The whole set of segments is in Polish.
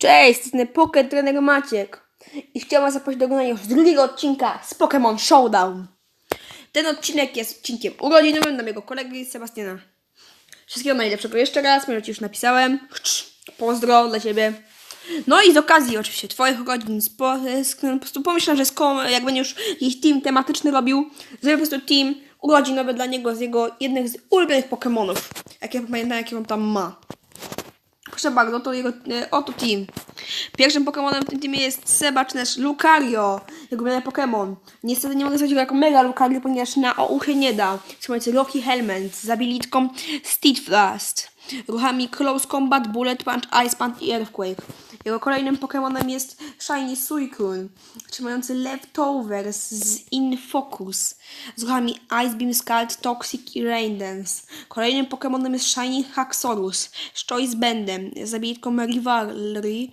Cześć, jestem Pocket Trener Maciek i chciałem was zaprosić do oglądania już drugiego odcinka z Pokémon Showdown. Ten odcinek jest odcinkiem urodzinowym dla mojego kolegi Sebastiana. Wszystkiego najlepszego jeszcze raz, może ci już napisałem. Pozdro dla ciebie. No i z okazji oczywiście twoich urodzin, spo, z, po prostu pomyślałem, że jak będzie już jakiś team tematyczny robił, zrobię po prostu team urodzinowy dla niego z jego jednych z ulubionych Pokémonów. Jakie pamiętam, jakie on tam ma. Proszę bardzo, to jego, e, oto team. Pierwszym Pokemonem w tym teamie jest Seba, czy też Lucario, jego ulubiony Pokemon. Niestety nie mogę zrobić go jako Mega Lucario, ponieważ na ouchy nie da. Słuchajcie, Rocky Helmet z abilitką Steadfast, ruchami Close Combat, Bullet Punch, Ice Punch i Earthquake. Jego kolejnym Pokemonem jest Shiny Suicune, trzymający Leftovers z Infocus, z ruchami Ice Beam, Scald, Toxic i Rain Dance. Kolejnym Pokemonem jest Shiny Haxorus, z Choice Bandem, z abilitką Rivalry,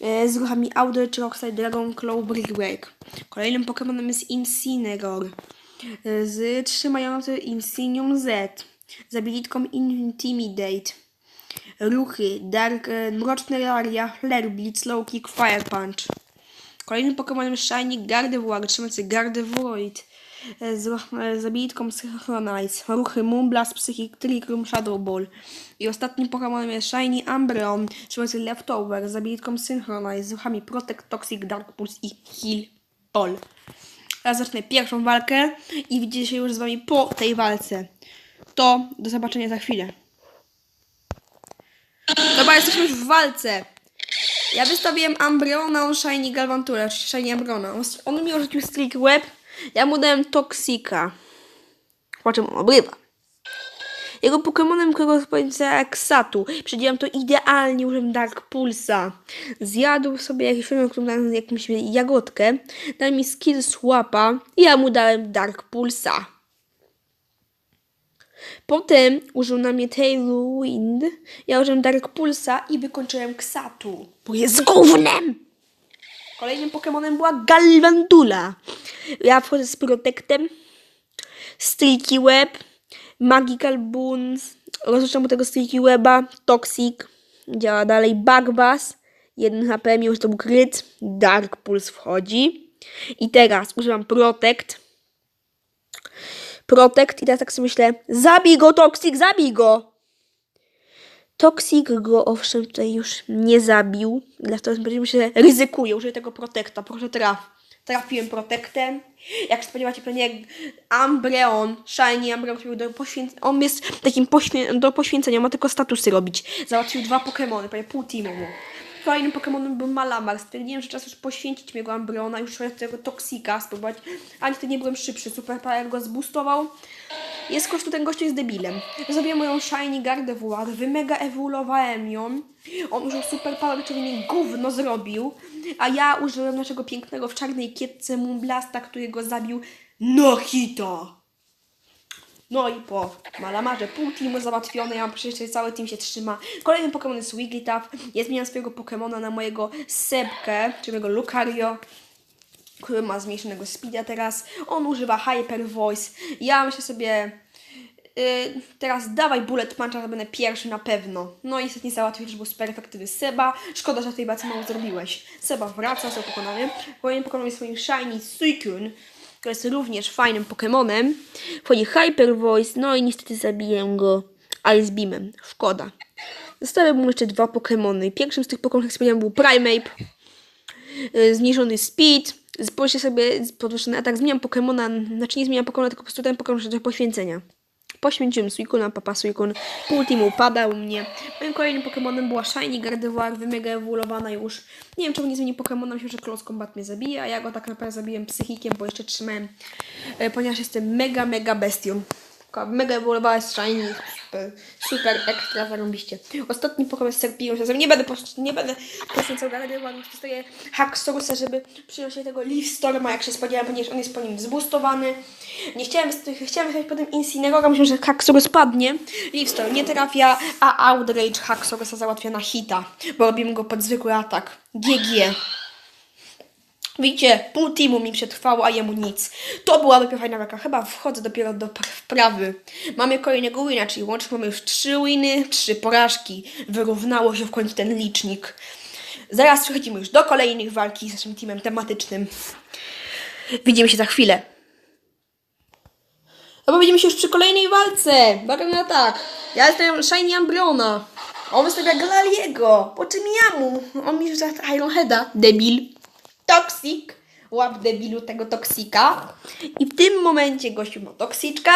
e, z ruchami Outreach, Rockside, Dragon Claw, Brick Break. Kolejnym Pokemonem jest Incineroar, e, z trzymający Insignium Z, z Intimidate. Ruchy, Dark, e, Mroczny Laria, Flare, Blitz, Low Kick, Fire Punch. Kolejnym Pokemonem jest Shiny Gardevoir, trzymający Gardevoid e, z, e, z Synchronize. Ruchy Moonblast, Psychic, Trick Room, Shadow Ball. I ostatnim Pokemonem jest Shiny Umbreon, trzymający Leftover z abilitką Synchronize, z ruchami Protect, Toxic, Dark Pulse i Heal All. Teraz zacznę pierwszą walkę i widzicie się już z wami po tej walce. To do zobaczenia za chwilę. Dobra, jesteśmy już w walce. Ja wystawiłem Ambreona, on Shiny Galvantura, czy Shiny Ambreona. On, mi rzucił Streak Web, ja mu dałem Toxika. Po on obrywa. Jego Pokemonem korespondencja Xatu. Przedziałem to idealnie, użyłem Dark Pulsa. Zjadł sobie jakiś film, który dałem jakąś jagodkę. Dał mi skill swapa i ja mu dałem Dark Pulsa. Potem użył na mnie Tailwind, ja użyłem Dark Pulsa i wykończyłem Xatu, bo jest gównem! Kolejnym Pokemonem była Galvantula. Ja wchodzę z Protectem, Streaky Web, Magical Boons, rozliczam mu tego Streaky Weba, Toxic, działa dalej Bug Buzz, 1 HP, że to był kryt, Dark Pulse wchodzi. I teraz używam Protect, Protect i teraz tak sobie myślę, zabij go Toxic, zabij go! Toxic go owszem tutaj już nie zabił, dlatego powiedziałem, że ryzykuję, użyję tego Protecta, proszę traf. Trafiłem Protectem. Jak spodziewacie pewnie Ambreon, Shiny Ambreon, do on jest takim do poświęcenia, ma tylko statusy robić. Załatwił dwa Pokémony, prawie pół teamu mu. Kolejnym Pokemonem był Malamar. Stwierdziłem, że czas już poświęcić mojego Ambreona, już tego Toksika, spróbować. Ale wtedy nie byłem szybszy. Super Power go zboostował. Jest kościół, ten gościu jest debilem. Zrobiłem moją Shiny Gardevoir, wymega ewoluowałem ją. On użył Super Power, czyli mi gówno zrobił. A ja użyłem naszego pięknego w czarnej kietce Moonblasta, który go zabił no hita. No i po Malamarze pół teamu załatwione, ja mam przecież że cały team się trzyma. Kolejny Pokémon jest Wigglytuff. Ja zmieniam swojego Pokémona na mojego Sebkę, czyli mojego Lucario, który ma zmniejszonego speeda teraz. On używa Hyper Voice. Ja myślę sobie, yy, teraz dawaj Bullet Puncha, to będę pierwszy na pewno. No i niestety nie załatwił, że był super efektywny Seba. Szkoda, że tej walce mało zrobiłeś. Seba wraca, został pokonany. Kolejny Pokémon jest swoim Shiny Suicune który jest również fajnym Pokemonem. Wchodzi Hyper Voice, no i niestety zabiję go Ice Beamem. Szkoda. Zostały mu jeszcze dwa Pokemony. Pierwszym z tych Pokemonów, jak wspomniałem, był Primeape. Yy, Zmniejszony Speed. Spójrzcie sobie, podwyższony atak. Zmieniam Pokemona, znaczy nie zmieniam Pokemona, tylko po prostu ten Pokemon do poświęcenia. Poświęciłem Suicuna, Papa Suicun. Pół teamu upada u mnie. Moim kolejnym Pokemonem była Shiny Gardevoir, wymega ewoluowana już. Nie wiem, czemu nie zmieni Pokemona, myślę, że Close Combat mnie zabije, a ja go tak naprawdę zabiłem psychikiem, bo jeszcze trzymałem, e, ponieważ jestem mega, mega bestią. Taka Mega jest Shiny, super, super ekstra, zarąbiście. Ostatni Pokemon z Serpią, nie będę, nie będę poświęcał Gardevoir, już dostaję Haxorusa, żeby przyjąć tego Leaf Storma, jak się spodziewałem, ponieważ on jest po nim zboostowany. Nie chciałem, chciałem wyjechać potem Incineroara, myślę, że Haxorus padnie. Leafstorm nie trafia, a Outrage Haxorusa załatwia na hita, bo robimy go pod zwykły atak. GG. Widzicie, pół teamu mi przetrwało, a jemu nic. To była dopiero fajna walka. Chyba wchodzę dopiero do wprawy. Mamy kolejnego wina, czyli łącznie mamy już trzy winy, trzy porażki. Wyrównało się w końcu ten licznik. Zaraz przechodzimy już do kolejnych walki z naszym teamem tematycznym. Widzimy się za chwilę. No bo widzimy się już przy kolejnej walce. Walka na tak. Ja jestem Shiny Ambrona. On wystawia Galaliego. Po czym ja mu? On mi rzuca Ironheada. Debil. Toxic. Łap debilu tego toksika. I w tym momencie gościu ma toksiczka.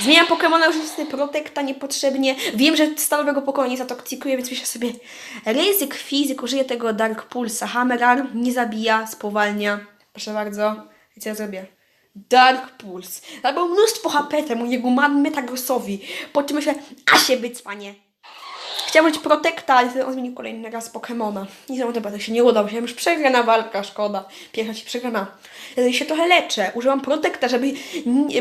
Zmieniam Pokemona już niestety Protekta niepotrzebnie. Wiem, że stalowego Pokemona nie zatoksikuję, więc myślę sobie ryzyk fizyk, użyję tego Dark Pulsa. Hammer Arm nie zabija, spowalnia. Proszę bardzo. Co ja zrobię? Dark Pulse. Albo mnóstwo HP temu jego man Metagrosowi. Po czym myślę, a się być, panie. Chciałem być Protekta, ale on zmienił kolejny raz Pokemona. I znowu to się nie udało. Myślałem, już przegrana walka, szkoda. Pierwsza się przegrana. Ja się trochę leczę. Użyłam Protekta, żeby...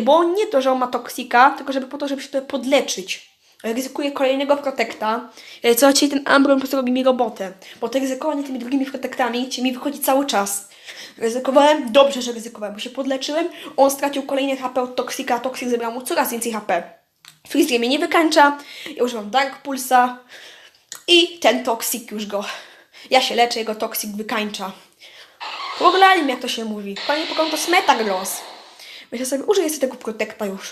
Bo nie to, że on ma Toksika, tylko żeby po to, żeby się trochę podleczyć. Ryzykuję kolejnego Protekta. E, Co dzisiaj ten Ambron po prostu robi mi robotę. Bo to ryzykowanie tymi drugimi Protektami ci mi wychodzi cały czas. Ryzykowałem, dobrze, że ryzykowałem, bo się podleczyłem. On stracił kolejne HP od Toksika, a Toksik zebrał mu coraz więcej HP. Freeze mnie nie wykańcza. Ja używam Dark Pulsa. I ten Toksik już go. Ja się leczę, jego Toksik wykańcza. Poglalim, jak to się mówi. Panie Pokémon to jest Metagross. Myślę sobie, użyję sobie tego Protekta już.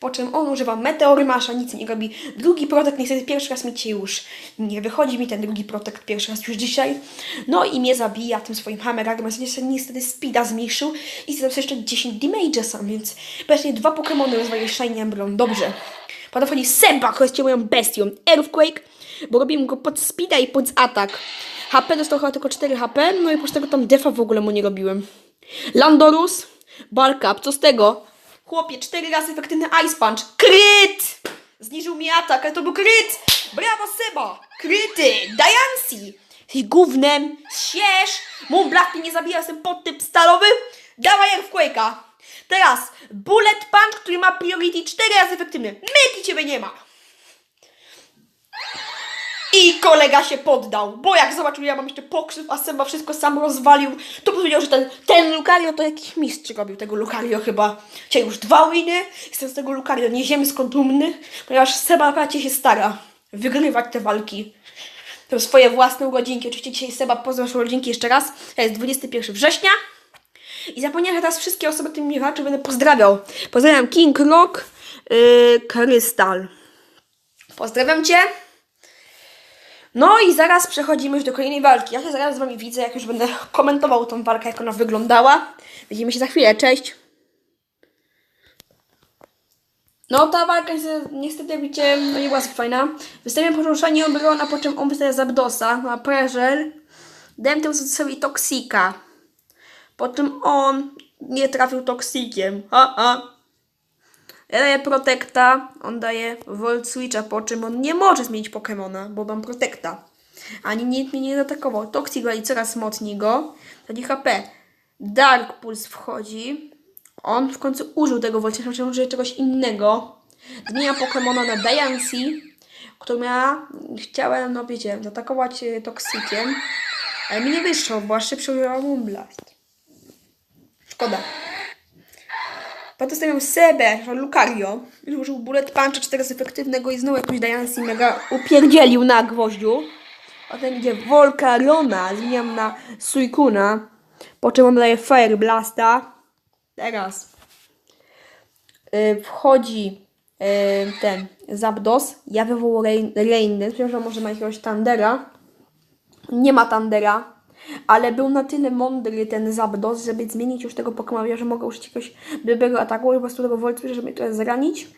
Po czym on używa Meteory Masza, nic nie robi. Drugi Protekt niestety pierwszy raz mi cię już nie wychodzi mi ten drugi Protekt pierwszy raz już dzisiaj. No i mnie zabija tym swoim Hammeragem. Niestety, Speeda zmniejszył i zadał jeszcze 10 damage'a sam, więc właśnie dwa Pokémony rozwalił Shiny Emblem. Dobrze. Wchodzi Seba, który jest moją bestią. Earthquake, bo robiłem go pod Speeda i pod atak. HP dostał chyba tylko 4 HP, no i oprócz tego tam defa w ogóle mu nie robiłem. Landorus, Barkap, co z tego? Chłopie, cztery razy efektywny Ice Punch. Kryt! Zniżył mi atak, ale to był kryt! Brawo Seba! Kryty! Diancy! Jesteś gównem, siesz! Moonblast mnie nie zabija, jestem podtyp stalowy. Dawaj Earthquake'a. Teraz Bullet Punch, który ma priority 4 razy efektywny. Myki ciebie nie ma. I kolega się poddał, bo jak zobaczył, ja mam jeszcze pokrzyw, a Seba wszystko sam rozwalił, to powiedział, że ten, ten Lucario to jakiś mistrz robił tego Lucario chyba. Dzisiaj już dwa winy, jestem z tego Lucario nieziemsko dumny, ponieważ Seba naprawdę się stara wygrywać te walki. To swoje własne urodzinki. Oczywiście dzisiaj Seba pozdrowił urodzinki jeszcze raz. To jest 21 września. I zapomniałem, że teraz wszystkie osoby, które mnie walczą, będę pozdrawiał. Pozdrawiam King Rock, yy, Krystal. Pozdrawiam Cię. No i zaraz przechodzimy już do kolejnej walki. Ja się zaraz z Wami widzę, jak już będę komentował tą walkę, jak ona wyglądała. Widzimy się za chwilę, cześć. No ta walka niestety, niestety widzicie, no nie była zbyt fajna. Wystawiam poruszanie Obrona, po czym on wystawia Zabdosa, ma Pressure. Dałem temu sobie Toksika. Po czym on nie trafił Toksikiem. Ha, ha. Ja daję Protekta, on daje Volt Switcha, po czym on nie może zmienić Pokemona, bo mam Protekta. Ani nikt mnie nie zaatakował. Toxic wali coraz mocniej go. Taki HP. Dark Pulse wchodzi. On w końcu użył tego Volt Switcha, użyje czegoś innego. Zmienia Pokemona na Diancy, która miała, chciała, no wiecie, zaatakować e, Toxiciem. Ale mi nie wyszło, bo aż szybciej użyła Moonblast. Szkoda. Potem Sebę, Lucario. Użył Bullet Puncha 4 z efektywnego i znowu jakąś Diancy mega upierdzielił na gwoździu. Potem idzie Volcarona, zmieniam na Suicuna. Po czym on daje Fire Blasta. Teraz y, wchodzi y, ten Zapdos. Ja wywołał Rain, Rain że może ma jakiegoś Tandera. Nie ma Tandera, ale był na tyle mądry ten Zapdos, żeby zmienić już tego Pokemona, że mogę użyć jakiegoś dobrego ataku i po prostu tego Voltwitcha, żeby trochę zranić.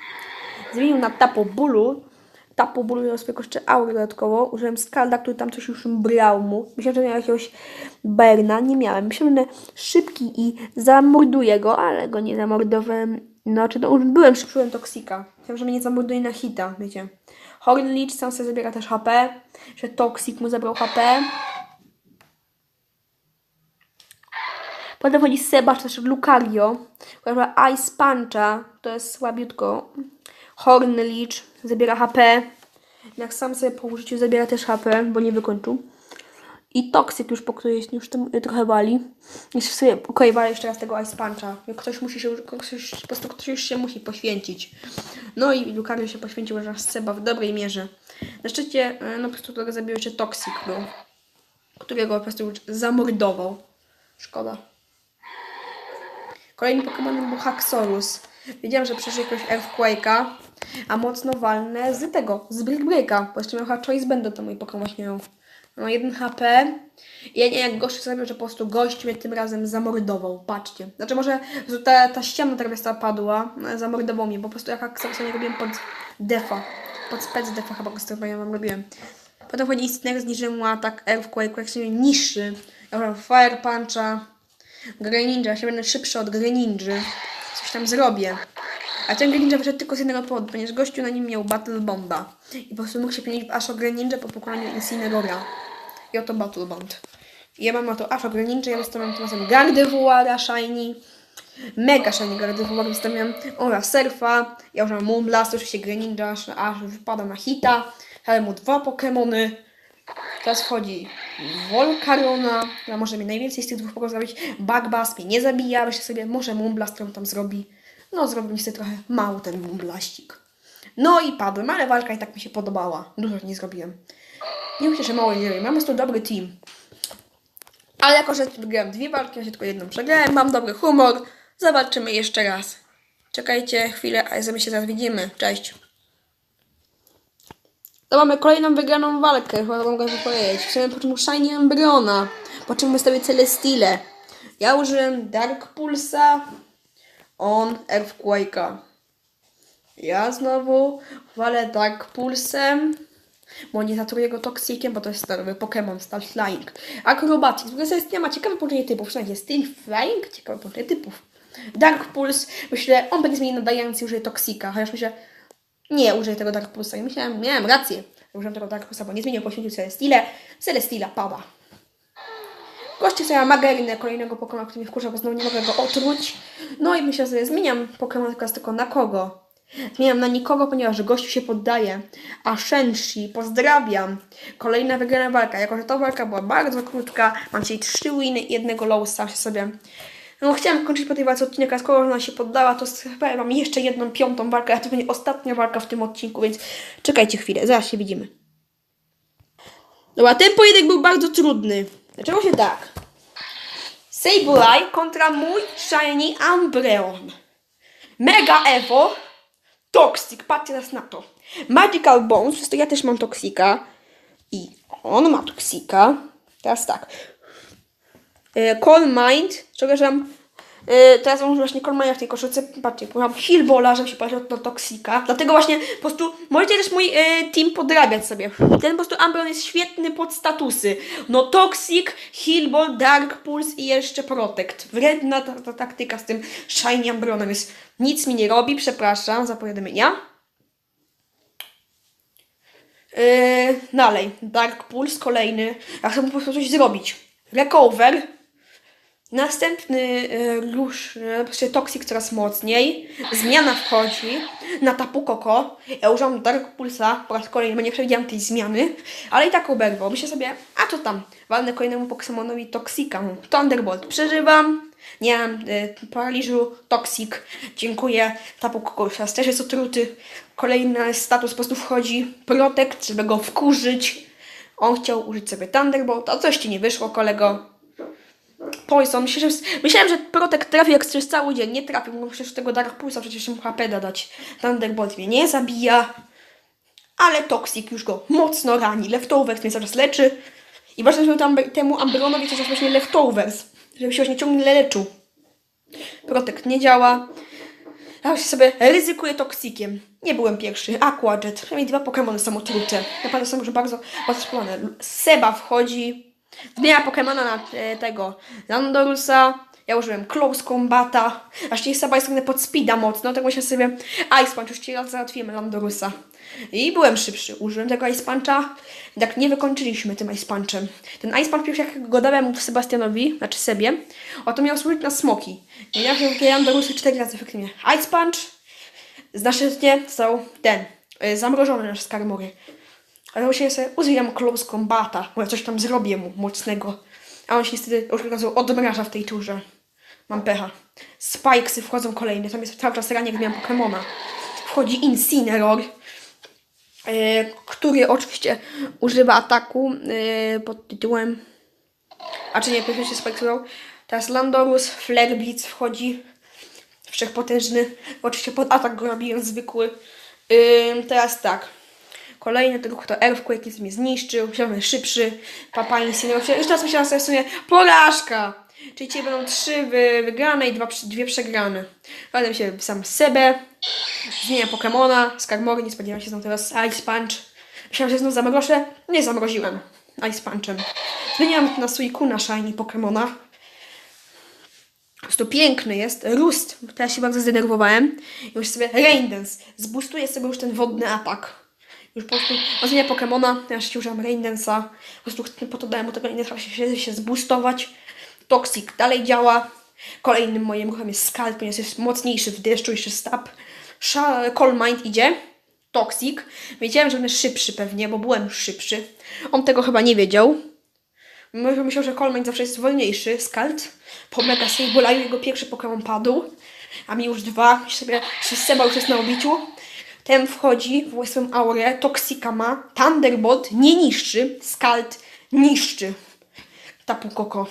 Zmienił na Tapo Bulu. Tapo Bulu miał sobie jeszcze aurę dodatkowo. Użyłem Skalda, który tam coś już brał mu. Myślałem, że miał jakiegoś Berna. Nie miałem. Myślałem, że szybki i zamorduję go, ale go nie zamordowałem. No już byłem szybszy, Toksika. Myślałem, że mnie nie zamorduje na hita, wiecie. Horn Leech sam sobie zabiera też HP. Że Toksik mu zabrał HP. Potem chodzi Seba, czy też Lucario. Ice Puncha, to jest słabiutko. Horn Leech zabiera HP. Jak sam sobie po użyciu zabiera też HP, bo nie wykończył. I Toxic już po której już tym y, trochę wali. Jeszcze sobie okej, walę jeszcze raz tego Ice Puncha. Ktoś musi się, ktoś, po prostu ktoś już się musi poświęcić. No i Lucario się poświęcił raz Seba w dobrej mierze. Na szczycie, y, no po prostu tego zabił jeszcze Toxic był. Którego po prostu już zamordował. Szkoda. Kolejny Pokémon był Haxorus. Wiedziałam, że przeżyje jakiegoś Earthquake'a, a mocno walne z tego, z Brick Breaka. Bo jeszcze miał Choice Bando, to mój Pokémon właśnie miał. No 1 HP. I ja nie jak gościu zrobił, że po prostu gość mnie tym razem zamordował. Patrzcie. Znaczy może że ta, ta ściana teraz ta padła, no, zamordował mnie, bo po prostu jak Haxorusa nie robiłem pod defa. Pod spec defa chyba go ja wam robiłem. Potem wchodzi istotnego zniżyłem mu atak Earthquake, jak się niższy. Ja mam Fire Puncha, Greninja, ja się będę szybszy od Greninja. Coś tam zrobię. A ten Greninja wyszedł tylko z jednego powodu, ponieważ gościu na nim miał Battle Bomba. I po prostu mógł się pienić aż o Greninja po pokonaniu Incineroara. I oto Battle Bond. I ja mam oto Asho Greninja, ja wystawiam tym razem Gardevoira Shiny. Mega Shiny Gardevoir wystawiam oraz Surfa. Ja używam Moonblast, oczywiście Greninja, aż, aż wypada na hita. Mu dwa Pokémony. Teraz wchodzi Volcarona, która może mi najwięcej z tych dwóch Pokémon zrobić. Bugbass mnie nie zabija, myślę sobie, może Moonblast, którą tam zrobi. No, zrobił mi sobie trochę mało ten Moonblastik. No i padłem, ale walka i tak mi się podobała. Dużo nie zrobiłem. Nie myślę, że mało nie zrobiłem. Mam tu dobry team. Ale jako, że wygrałem dwie walki, ja się tylko jedną przegrałem, mam dobry humor. Zobaczymy jeszcze raz. Czekajcie chwilę, a my się zaraz widzimy. Cześć. To mamy kolejną wygraną walkę, chyba mogę powiedzieć. Chcemy po czym Shiny Embryona, po czym wystawię Celestile. Ja użyłem Dark Pulsa, on Earthquake'a. Ja znowu walę Dark Pulsem, bo nie zatruję go Toxikiem, bo to jest starowy Pokémon Steel Flying. Acrobatics, w ogóle jest ma ciekawe połączenie typów, przynajmniej Steel Flying, ciekawe połączenie typów. Dark Pulse, myślę, on będzie zmienił nadający, użyje Toxika, chociaż myślę, nie użyję tego Dark Pulsa. I myślałem, miałem rację. Użyłem tego Dark Pulsa, bo nie zmienił, poświęcił Celestile. Celestila pada. Goście sobie Magerinę, kolejnego Pokemona, który mnie wkurza, bo znowu nie mogę go otruć. No i myślę sobie, zmieniam Pokemon teraz tylko na kogo? Zmieniam na nikogo, ponieważ gościu się poddaje. A Shenshi, pozdrawiam. Kolejna wygrana walka. Jako, że ta walka była bardzo krótka, mam dzisiaj trzy winy i jednego lowsa się sobie no chciałam kończyć po tej walce odcinek, a skoro ona się poddała, to chyba mam jeszcze jedną piątą walkę, a to będzie ostatnia walka w tym odcinku, więc czekajcie chwilę, zaraz się widzimy. Dobra, ten pojedynek był bardzo trudny. Dlaczego się tak? Sableye kontra mój Shiny Umbreon. Mega Evo. Toxic, patrzcie teraz na to. Magical Bones, przez to ja też mam Toxika. I on ma Toxika. Teraz tak. E, Call Mind, przepraszam, e, teraz mam właśnie Call Mind w tej koszulce, patrzcie, mam Hillbola, żeby się patrzeć do Toxika, dlatego właśnie po prostu możecie też mój e, team podrabiać sobie. Ten po prostu Umbreon jest świetny pod statusy. No Toxic, Hillball, Dark Pulse i jeszcze Protect. Wredna ta, ta taktyka z tym Shiny Umbreonem jest, nic mi nie robi, przepraszam za powiadomienia. Yy, dalej, Dark Pulse kolejny. Ja chcę po prostu coś zrobić. Recover. Następny y, rusz, y, Toxic coraz mocniej. Zmiana wchodzi na Tapu Koko. Ja używam Dark Pulsa po raz kolejny, bo nie przewidziałam tej zmiany. Ale i tak oberwał. Myślę sobie, a to tam. Walnę kolejnemu Pokemonowi Toxika. Thunderbolt. Przeżywam. Nie mam y, paraliżu. Toxic. Dziękuję. Tapu Koko już raz też jest otruty. Kolejny status po prostu wchodzi. Protect, żeby go wkurzyć. On chciał użyć sobie Thunderbolt, a coś ci nie wyszło, kolego. Poison. Myślę, że, myślałem, że Protek trafi jak przez cały dzień. Nie trafił, bo przecież tego Dark Pulsa przecież mu HP dać. Thunderbolt mnie nie zabija. Ale Toxic już go mocno rani. Leftovers mnie zaraz leczy. I ważne, żeby tam temu Ambronowi coś właśnie Leftovers. Żeby się właśnie ciągle leczył. Protek nie działa. Ja się sobie ryzykuję Toxikiem. Nie byłem pierwszy. Aquajet. Przynajmniej dwa Pokémony są otrute. Naprawdę są już bardzo łatwo Seba wchodzi. Zmienia Pokemona na e, tego Landorusa. Ja użyłem Close Combata. Właściwie Seba jest trochę pod speeda mocno, tak myślę sobie Ice Punch, już ci raz załatwimy Landorusa. I byłem szybszy. Użyłem tego Ice Puncha. Tak nie wykończyliśmy tym Ice Punchem. Ten Ice Punch jak go dałem Sebastianowi, znaczy sobie, o to miał służyć na smoki. I ja wiem, Landorusy cztery razy efektywnie. Ice Punch. Następnie został ten, y, zamrożony nasz Skarmory. Ale właśnie sobie uzbieram Close Combata, bo ja coś tam zrobię mu mocnego. A on się niestety już od razu odmraża w tej turze. Mam pecha. Spikesy wchodzą kolejne, tam jest cały czas ranie, jak miałem Pokemona. Wchodzi Incineroar, e, który oczywiście używa ataku e, pod tytułem... A czy nie, pierwszy się Spikesują. Teraz Landorus, Flare Blitz wchodzi. Wszechpotężny. Oczywiście pod atak go robiłem zwykły. Ym, teraz tak. Kolejny tylko to Earthquake jest mnie zniszczył. Wziąłem szybszy. Papa Incineroar. Już teraz myślałam sobie w sumie porażka. Czyli dzisiaj będą trzy wy, wygrane i dwa, dwie przegrane. Radę się sam Sebę. Zmienia Pokemona. Skarmory, nie spodziewałem się znowu teraz Ice Punch. Myślałem, że znów zamrożę. Nie zamroziłem. Ice Punchem. Zmieniam na Suicuna Shiny Pokemona. Po prostu piękny jest. Rust. Teraz się bardzo zdenerwowałem. I już sobie Rain Dance. Zbustuję sobie już ten wodny atak. Już po prostu zmienię Pokemona. Teraz się używam Rain Dance'a. Po prostu po to dałem mu tego trzeba się, się, zbustować. Toxic dalej działa. Kolejnym moim ruchem jest Scald, ponieważ jest mocniejszy w deszczu, jeszcze Stab. Cold Mind idzie. Toxic. Wiedziałem, że będę szybszy pewnie, bo byłem szybszy. On tego chyba nie wiedział. Myślał, że Coleman zawsze jest wolniejszy. Skald. Po Mega Sableye jego pierwszy Pokémon padł. A mi już dwa. Sobie Seba już jest na obiciu. Ten wchodzi w swoją aurę. Toxika ma. Thunderbolt nie niszczy. Skald niszczy. Tapu Koko.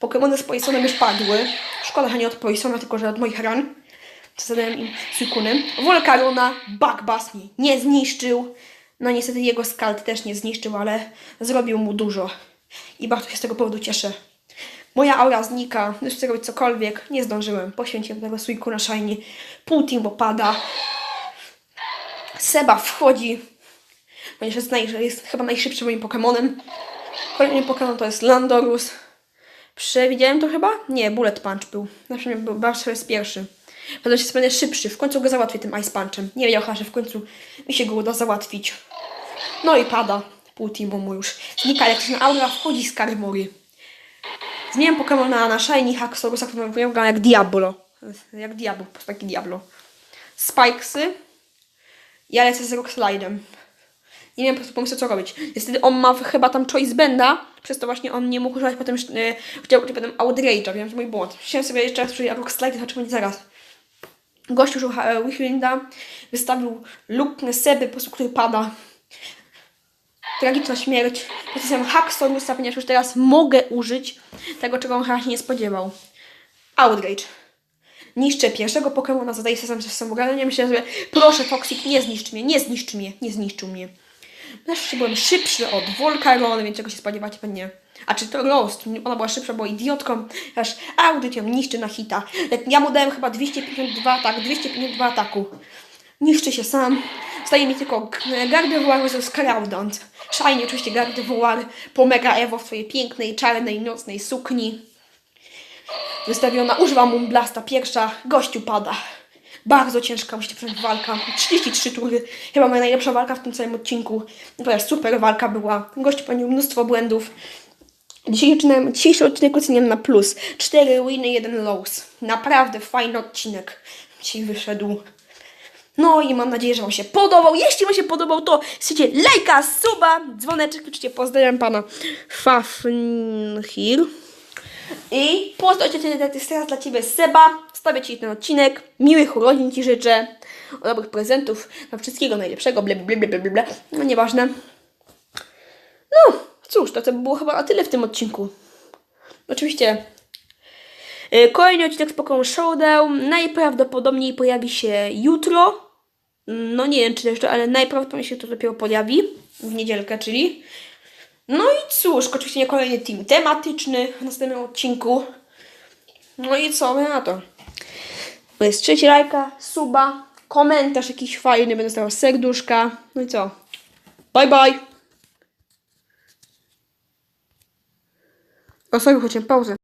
Pokémony z Poisonem już padły. Szkoda, że nie od Poisona, tylko że od moich ran. Co zadałem im Suikunem. Volcarona, Bugbass mnie nie zniszczył. No niestety jego Skald też nie zniszczył, ale zrobił mu dużo. I bardzo się z tego powodu cieszę. Moja aura znika, już chcę robić cokolwiek. Nie zdążyłem. Poświęciłem tego Suiku na Shiny. Pół team opada. Seba wchodzi. Ponieważ jest, naj, jest chyba najszybszym moim Pokemonem. Kolejny Pokemon to jest Landorus. Przewidziałem to chyba? Nie, Bullet Punch był. Zawsze był bardzo jest pierwszy. Potem się będę szybszy. W końcu go załatwię tym Ice Punchem. Nie wiedział, że w końcu mi się go uda załatwić. No i pada. Pół mu już znika elektryczna aura, wchodzi z Karmory. Zmieniam Pokemona na Shiny Haxorusa, który wygląda jak Diablo. Jak Diablo, po prostu taki Diablo. Spikesy. Ja lecę z Rock Slide'em. Nie wiem po prostu pomysłu co robić. Niestety on ma chyba tam Choice Benda, przez to właśnie on nie mógł używać potem, yy, chciał użyć potem Outrage'a, wiem, że mój błąd. Chciałem sobie jeszcze raz użyć Rock Slide, zobaczymy będzie zaraz. Gość e, Wichlinda, wystawił luk Seby, po prostu, który pada. Tragiczna śmierć. Nacisnąłem hack Sorusa, ponieważ już teraz mogę użyć tego, czego on chyba się nie spodziewał. Outrage. Niszczę pierwszego Pokemona, zadaję sobie sam sobą nie myślę sobie, proszę Toxic, nie zniszcz mnie, nie zniszcz mnie, nie zniszczył mnie. Wreszcie byłem szybszy od Volcarony, więc czego się spodziewacie pewnie. A czy to Rost? Ona była szybsza, była idiotką, aż Audit ją niszczy na hita. Ja mu dałem chyba 252 tak, 252 ataku. Niszczy się sam. Zostaje mi tylko Gardevoir vs. Groudon. Shiny oczywiście Gardevoir po Mega Evo w swojej pięknej, czarnej, nocnej sukni. Wystawiona, używa Moonblasta pierwsza, gościu pada. Bardzo ciężka być walka. 33 tury. Chyba moja najlepsza walka w tym całym odcinku. Ponieważ super walka była. Gościu popełnił mnóstwo błędów. Dzisiejszy, odcinek- oceniam na plus. 4 winy, 1 loss. Naprawdę fajny odcinek dzisiaj wyszedł. No i mam nadzieję, że Wam się podobał. Jeśli Wam się podobał, to chcecie lajka, suba, dzwoneczek. Oczywiście pozdrawiam Pana Fafnhir. I pozdrowicie to jest teraz dla Ciebie Seba. Stawię Ci ten odcinek. Miłych urodzin Ci życzę. Dobrych prezentów. Na wszystkiego najlepszego. Ble, ble, ble, ble, ble. No nieważne. No, cóż, to, to by było chyba na tyle w tym odcinku. Oczywiście y, kolejny odcinek z Pokémon Showdown najprawdopodobniej pojawi się jutro. No nie wiem czy jeszcze, ale najprawdopodobniej się to dopiero pojawi. W niedzielkę, czyli. No i cóż, oczywiście kolejny team tematyczny w następnym odcinku. No i co my na to? To jest trzeci lajka, suba, komentarz jakiś fajny, będę stawiał serduszka. No i co? Bye bye! O, sorry, chodźmy pauzę.